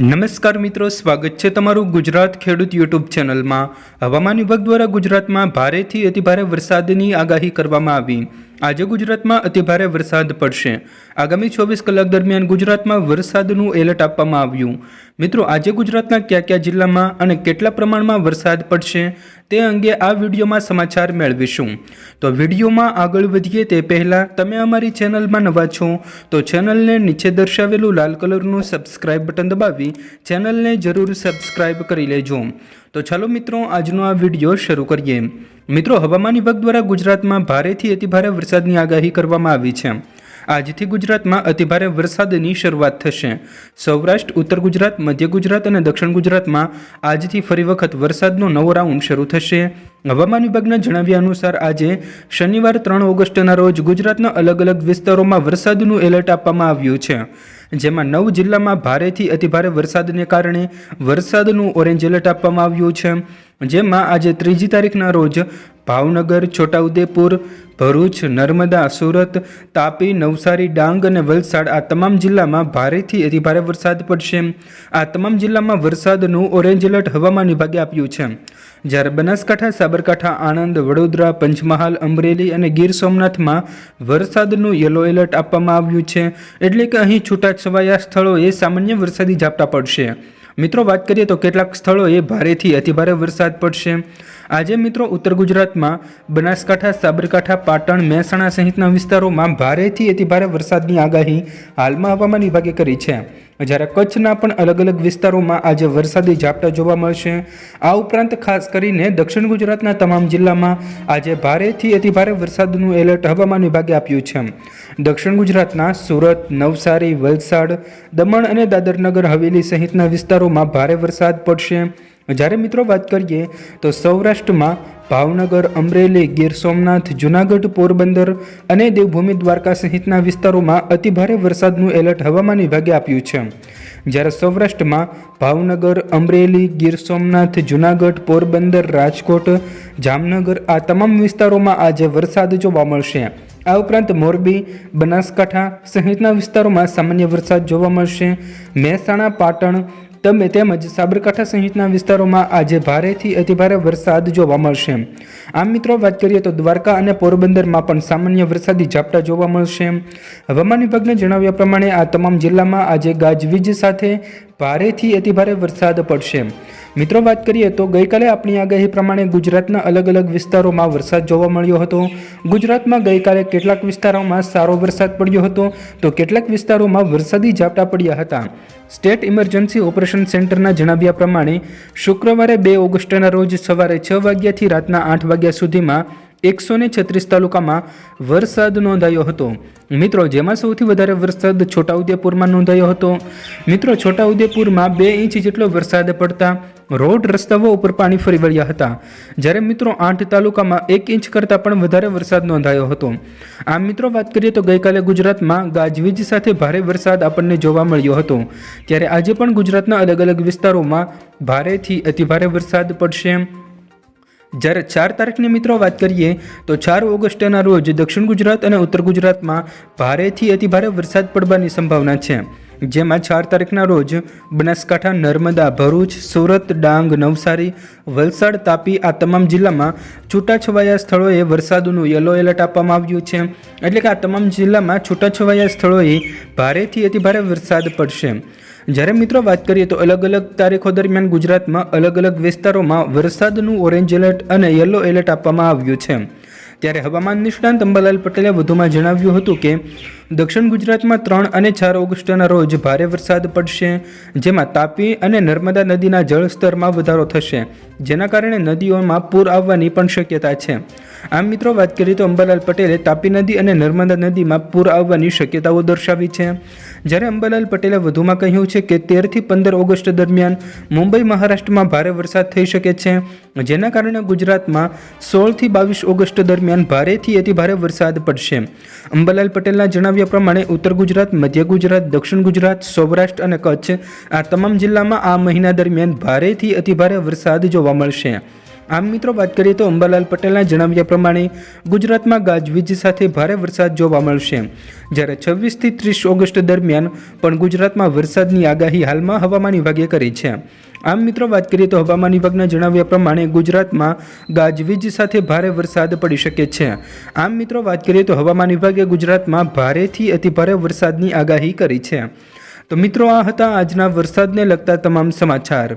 નમસ્કાર મિત્રો, સ્વાગત છે તમારું ગુજરાત ખેડૂત યુટ્યુબ ચેનલમાં. હવામાન વિભાગ દ્વારા ગુજરાતમાં ભારેથી અતિભારે વરસાદની આગાહી કરવામાં આવી. આજે ગુજરાતમાં અતિભારે વરસાદ પડશે. આગામી ચોવીસ કલાક દરમિયાન ગુજરાતમાં વરસાદનું એલર્ટ આપવામાં આવ્યું. મિત્રો, આજે ગુજરાતના કયા કયા જિલ્લામાં અને કેટલા પ્રમાણમાં વરસાદ પડશે તે અંગે આ વિડીયોમાં સમાચાર મેળવીશું. તો વિડીયોમાં આગળ વધીએ તે પહેલાં તમે અમારી ચેનલમાં નવા છો, તો ચેનલને નીચે દર્શાવેલું લાલ કલરનું સબસ્ક્રાઇબ બટન દબાવી ચેનલને જરૂર સબસ્ક્રાઇબ કરી લેજો. તો ચાલો મિત્રો, આજનો આ વીડિયો શરૂ કરીએ. મિત્રો, હવામાન વિભાગ દ્વારા ગુજરાતમાં ભારેથી અતિભારે વરસાદની આગાહી કરવામાં આવી છે. આજથી ગુજરાતમાં અતિભારે વરસાદની શરૂઆત થશે. સૌરાષ્ટ્ર, ઉત્તર ગુજરાત, મધ્ય ગુજરાત અને દક્ષિણ ગુજરાતમાં આજથી ફરી વખત વરસાદનો નવો રાઉન્ડ શરૂ થશે. હવામાન વિભાગના જણાવ્યા અનુસાર આજે શનિવાર ત્રણ ઓગસ્ટના રોજ ગુજરાતના અલગ અલગ વિસ્તારોમાં વરસાદનું એલર્ટ આપવામાં આવ્યું છે. જેમાં નવ જિલ્લામાં ભારેથી અતિભારે વરસાદને કારણે વરસાદનું ઓરેન્જ એલર્ટ આપવામાં આવ્યું છે. જેમાં આજે ત્રીજી તારીખના રોજ ભાવનગર, છોટાઉદેપુર, ભરૂચ, નર્મદા, સુરત, તાપી, નવસારી, ડાંગ અને વલસાડ આ તમામ જિલ્લામાં ભારેથી અતિભારે વરસાદ પડશે. આ તમામ જિલ્લામાં વરસાદનું ઓરેન્જ એલર્ટ હવામાન વિભાગે આપ્યું છે. જ્યારે બનાસકાંઠા, સાબરકાંઠા, આણંદ, વડોદરા, પંચમહાલ, અમરેલી અને ગીર સોમનાથમાં વરસાદનું યલો એલર્ટ આપવામાં આવ્યું છે. એટલે કે અહીં છૂટાછવાયા સ્થળોએ સામાન્ય વરસાદી ઝાપટા પડશે. મિત્રો, વાત કરીએ તો કેટલાક સ્થળોએ ભારેથી અતિભારે વરસાદ પડશે. આજે મિત્રો, ઉત્તર ગુજરાતમાં બનાસકાંઠા, સાબરકાંઠા, પાટણ, મહેસાણા સહિતના વિસ્તારોમાં ભારેથી અતિભારે વરસાદની આગાહી હાલમાં હવામાન વિભાગે કરી છે. જ્યારે કચ્છના પણ અલગ અલગ વિસ્તારોમાં આજે વરસાદી ઝાપટા જોવા મળશે. આ ઉપરાંત ખાસ કરીને દક્ષિણ ગુજરાતના તમામ જિલ્લામાં આજે ભારેથી અતિભારે વરસાદનું એલર્ટ હવામાન વિભાગે આપ્યું છે. દક્ષિણ ગુજરાતના સુરત, નવસારી, વલસાડ, દમણ અને દાદરનગર, હવેલી સહિતના વિસ્તારોમાં ભારે વરસાદ પડશે. જ્યારે મિત્રો વાત કરીએ તો સૌરાષ્ટ્રમાં ભાવનગર, અમરેલી, ગીર સોમનાથ, જૂનાગઢ પોરબંદર અને દેવભૂમિ દ્વારકા સહિતના વિસ્તારોમાં અતિભારે વરસાદનું એલર્ટ હવામાન વિભાગે આપ્યું છે. જ્યારે સૌરાષ્ટ્રમાં ભાવનગર, અમરેલી, ગીર સોમનાથ, જૂનાગઢ, પોરબંદર, રાજકોટ, જામનગર આ તમામ વિસ્તારોમાં આજે વરસાદ જોવા મળશે. આ ઉપરાંત મોરબી, બનાસકાંઠા સહિતના વિસ્તારોમાં સામાન્ય વરસાદ જોવા મળશે. મહેસાણા, પાટણ તમે તેમજ સાબરકાંઠા સહિતના વિસ્તારોમાં આજે ભારેથી અતિભારે વરસાદ જોવા મળશે. આમ મિત્રો, વાત કરીએ તો દ્વારકા અને પોરબંદરમાં પણ સામાન્ય વરસાદી ઝાપટા જોવા મળશે. હવામાન વિભાગને જણાવ્યા પ્રમાણે આ તમામ જિલ્લામાં આજે ગાજવીજ સાથે ભારેથી અતિભારે વરસાદ પડશે. મિત્રો, વાત કરીએ તો ગઈકાલે આપણી આગાહી પ્રમાણે ગુજરાતના અલગ અલગ વિસ્તારોમાં વરસાદ જોવા મળ્યો હતો. ગુજરાતમાં ગઈકાલે કેટલાક વિસ્તારોમાં સારો વરસાદ પડ્યો હતો. તો કેટલાક વિસ્તારોમાં વરસાદી ઝાપટા પડ્યા હતા. સ્ટેટ ઇમરજન્સી ઓપરેશન સેન્ટરના જણાવ્યા પ્રમાણે, શુક્રવારે બે ઓગસ્ટના રોજ સવારે છ વાગ્યાથી રાતના આઠ વાગ્યા સુધીમાં એકસો ને છત્રીસ તાલુકામાં વરસાદ નોંધાયો હતો. મિત્રો, જેમાં સૌથી વધારે વરસાદ છોટાઉદેપુરમાં નોંધાયો હતો. મિત્રો, છોટાઉદેપુરમાં બે ઇંચ જેટલો વરસાદ પડતા રોડ રસ્તાઓ ઉપર પાણી ફરી વળ્યા હતા. જ્યારે મિત્રો આઠ તાલુકામાં એક ઇંચ કરતાં પણ વધારે વરસાદ નોંધાયો હતો. આમ મિત્રો, વાત કરીએ તો ગઈકાલે ગુજરાતમાં ગાજવીજ સાથે ભારે વરસાદ આપણને જોવા મળ્યો હતો. ત્યારે આજે પણ ગુજરાતના અલગ અલગ વિસ્તારોમાં ભારેથી અતિભારે વરસાદ પડશે. જ્યારે ચાર તારીખની મિત્રો વાત કરીએ, તો ચાર ઓગસ્ટના રોજ દક્ષિણ ગુજરાત અને ઉત્તર ગુજરાતમાં ભારેથી અતિભારે વરસાદ પડવાની સંભાવના છે. જેમાં ચાર તારીખના રોજ બનાસકાંઠા, નર્મદા, ભરૂચ, સુરત, ડાંગ, નવસારી, વલસાડ, તાપી આ તમામ જિલ્લામાં છૂટાછવાયા સ્થળોએ વરસાદનું યલો એલર્ટ આપવામાં આવ્યું છે. એટલે કે આ તમામ જિલ્લામાં છૂટાછવાયા સ્થળોએ ભારેથી અતિભારે વરસાદ પડશે. જ્યારે મિત્રો વાત કરીએ તો અલગ અલગ તારીખો દરમિયાન ગુજરાતમાં અલગ અલગ વિસ્તારોમાં વરસાદનું ઓરેન્જ એલર્ટ અને યલો એલર્ટ આપવામાં આવ્યું છે. ત્યારે હવામાન નિષ્ણાંત અંબાલાલ પટેલે વધુમાં જણાવ્યું હતું કે, દક્ષિણ ગુજરાતમાં ત્રણ અને ચાર ઓગસ્ટના રોજ ભારે વરસાદ પડશે, જેમાં તાપી અને નર્મદા નદીના જળસ્તરમાં વધારો થશે, જેના કારણે નદીઓમાં પૂર આવવાની પણ શક્યતા છે. આમ મિત્રો, વાત કરીએ તો અંબાલાલ પટેલે તાપી નદી અને નર્મદા નદીમાં પૂર આવવાની શક્યતાઓ દર્શાવી છે. જ્યારે અંબાલાલ પટેલે વધુમાં કહ્યું છે કે તેરથી પંદર ઓગસ્ટ દરમિયાન મુંબઈ, મહારાષ્ટ્રમાં ભારે વરસાદ થઈ શકે છે. જેના કારણે ગુજરાતમાં સોળથી બાવીસ ઓગસ્ટ દરમિયાન ભારેથી અતિભારે વરસાદ પડશે. અંબાલાલ પટેલના જણાવ્યા પ્રમાણે, ઉત્તર ગુજરાત, મધ્ય ગુજરાત, દક્ષિણ ગુજરાત, સૌરાષ્ટ્ર અને કચ્છ આ તમામ જિલ્લામાં આ મહિના દરમિયાન ભારેથી અતિભારે વરસાદ જોવા મળશે. આમ મિત્રો વાત કરીએ તો અંબાલાલ પટેલના જણાવ્યા પ્રમાણે ગુજરાતમાં ગાજવીજ સાથે ભારે વરસાદ જોવા મળશે. જ્યારે છવ્વીસથી ત્રીસ ઓગસ્ટ દરમિયાન પણ ગુજરાતમાં વરસાદની આગાહી હાલમાં હવામાન વિભાગે કરી છે. આમ મિત્રો વાત કરીએ તો હવામાન વિભાગના જણાવ્યા પ્રમાણે ગુજરાતમાં ગાજવીજ સાથે ભારે વરસાદ પડી શકે છે. આમ મિત્રો વાત કરીએ તો હવામાન વિભાગે ગુજરાતમાં ભારેથી અતિભારે વરસાદની આગાહી કરી છે. તો મિત્રો આ હતા આજના વરસાદને લગતા તમામ સમાચાર.